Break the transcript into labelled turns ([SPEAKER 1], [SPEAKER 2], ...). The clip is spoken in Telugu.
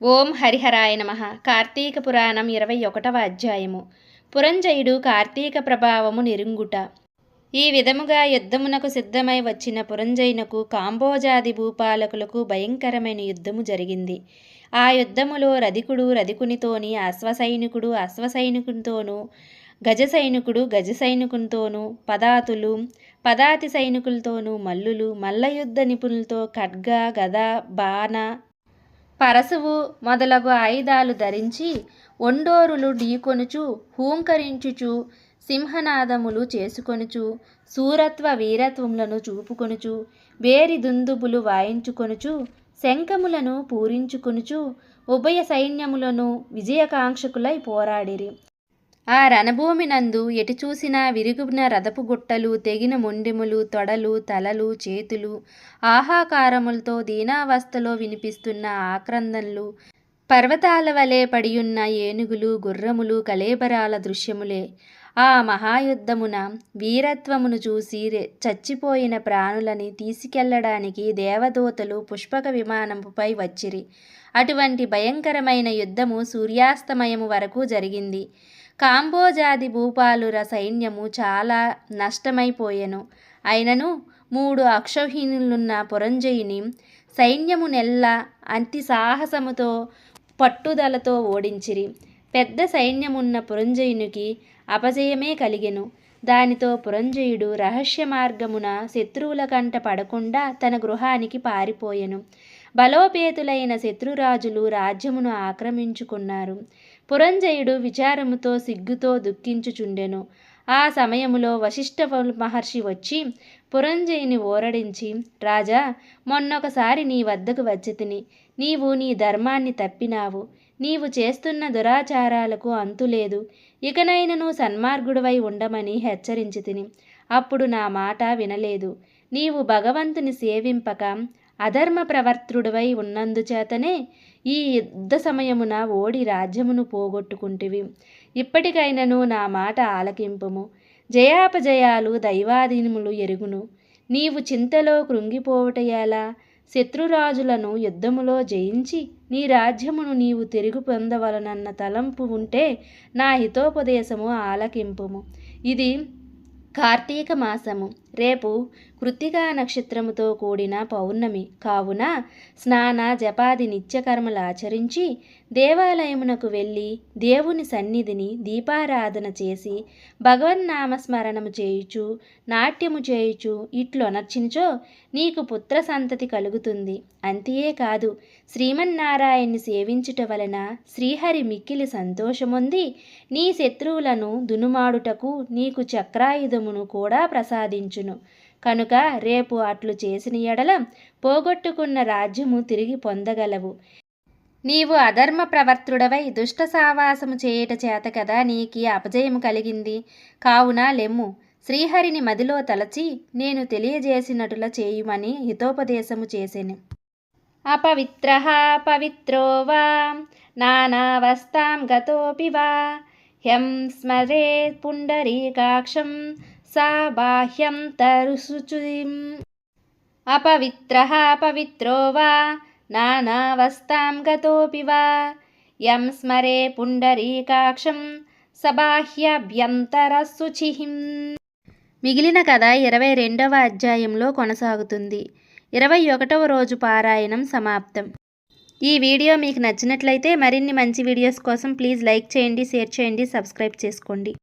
[SPEAKER 1] ఓం హరిహరాయ నమ. కార్తీక పురాణం ఇరవై ఒకటవ అధ్యాయము. పురంజయుడు కార్తీక ప్రభావము నిరుంగుట. ఈ విధముగా యుద్ధమునకు సిద్ధమై వచ్చిన పురంజయునకు కాంబోజాది భూపాలకులకు భయంకరమైన యుద్ధము జరిగింది. ఆ యుద్ధములో రధికుడు రధికునితోని అశ్వసైనికుడు అశ్వసైనికునితోనూ గజ సైనికుడు గజ సైనికునితోనూ పదాతులు పదాతి సైనికులతోనూ మల్లులు మల్లయుద్ధ నిపుణులతో ఖడ్గ గద బాణ పరశువు మొదలగు ఆయుధాలు ధరించి ఒండోరులు ఢీకొనుచు హూంకరించుచు సింహనాదములు చేసుకొనుచు సూరత్వ వీరత్వములను చూపుకొనుచు వేరి దుందుబులు వాయించుకొనుచు శంఖములను పూరించుకొనుచు ఉభయ సైన్యములను విజయకాంక్షకులై పోరాడిరి. ఆ రణభూమినందు ఎటు చూసినా విరుగున రథపు గుట్టలు తెగిన మొండెములు తొడలు తలలు చేతులు ఆహాకారములతో దీనావస్థలో వినిపిస్తున్న ఆక్రందనలు పర్వతాల వలె పడియున్న ఏనుగులు గుర్రములు కలేబరాల దృశ్యములే. ఆ మహాయుద్ధమున వీరత్వమును చూసి చచ్చిపోయిన ప్రాణులని తీసుకెళ్ళడానికి దేవదూతలు పుష్పక విమానముపై వచ్చిరి. అటువంటి భయంకరమైన యుద్ధము సూర్యాస్తమయము వరకు జరిగింది. కాంబోజాది భూపాలుర సైన్యము చాలా నష్టమైపోయెను. అయినను మూడు అక్షౌహిణులున్న పురంజయుని సైన్యము నెల్ల అతి సాహసముతో పట్టుదలతో ఓడించిరి. పెద్ద సైన్యమున్న పురంజయునికి అపజయమే కలిగెను. దానితో పురంజయుడు రహస్య మార్గమున శత్రువుల కంట పడకుండా తన గృహానికి పారిపోయెను. బలోపేతులైన శత్రురాజులు రాజ్యమును ఆక్రమించుకున్నారు. పురంజయుడు విచారముతో సిగ్గుతో దుఃఖించుచుండెను. ఆ సమయములో వశిష్ఠ మహర్షి వచ్చి పురంజయుని ఓరడించి రాజా మొన్నొకసారి నీ వద్దకు వచ్చి తిని నీవు నీ ధర్మాన్ని తప్పినావు. నీవు చేస్తున్న దురాచారాలకు అంతులేదు ఇకనైనను సన్మార్గుడివై ఉండమని హెచ్చరించి తిని అప్పుడు నా మాట వినలేదు. నీవు భగవంతుని సేవింపక అధర్మ ప్రవర్తుడివై ఉన్నందుచేతనే ఈ యుద్ధ సమయమున ఓడి రాజ్యమును పోగొట్టుకుంటివి. ఇప్పటికైనను నా మాట ఆలకింపుము. జయాపజయాలు దైవాధీనములు ఎరుగును. నీవు చింతలో కృంగిపోవటయాలా శత్రురాజులను యుద్ధములో జయించి నీ రాజ్యమును నీవు తిరిగి పొందవలనన్న తలంపు ఉంటే నా హితోపదేశము ఆలకింపుము. ఇది కార్తీక మాసము. రేపు కృత్తికా నక్షత్రముతో కూడిన పౌర్ణమి. కావున స్నాన జపాది నిత్యకర్మలు ఆచరించి దేవాలయమునకు వెళ్ళి దేవుని సన్నిధిని దీపారాధన చేసి భగవన్నామస్మరణము చేయుచు నాట్యము చేయుచు ఇట్లొనర్చినచో నీకు పుత్ర సంతతి కలుగుతుంది. అంతే కాదు శ్రీమన్నారాయణ్ణి సేవించుట వలన శ్రీహరి మిక్కిలి సంతోషముంది నీ శత్రువులను దునుమాడుటకు నీకు చక్రాయుధమును కూడా ప్రసాదించును. కనుక రేపు అట్లు చేసిన ఎడల పోగొట్టుకున్న రాజ్యము తిరిగి పొందగలవు. నీవు అధర్మ ప్రవర్తుడవై దుష్ట సావాసము చేయుట చేత కదా నీకి అపజయము కలిగింది. కావున లెమ్ము శ్రీహరిని మదిలో తలచి నేను తెలియజేసినటుల చేయుమని హితోపదేశము చేసెను. అపవిత్ర పవిత్రో వా నానావస్థాం గతోపి వా హ్యం స్మరే పుండరీకాక్షం సా బాహ్యం తరుశుచిం అపవిత్ర పవిత్రో వా నానావస్తాం గతోపి వా యం స్మరే పుండరీకాక్షం సబాహ్యభ్యంతరశుచిహిం మిగిలిన కథ ఇరవై రెండవ అధ్యాయంలో కొనసాగుతుంది. ఇరవై ఒకటవ రోజు పారాయణం సమాప్తం. ఈ వీడియో మీకు నచ్చినట్లయితే మరిన్ని మంచి వీడియోస్ కోసం ప్లీజ్ లైక్ చేయండి షేర్ చేయండి సబ్స్క్రైబ్ చేసుకోండి.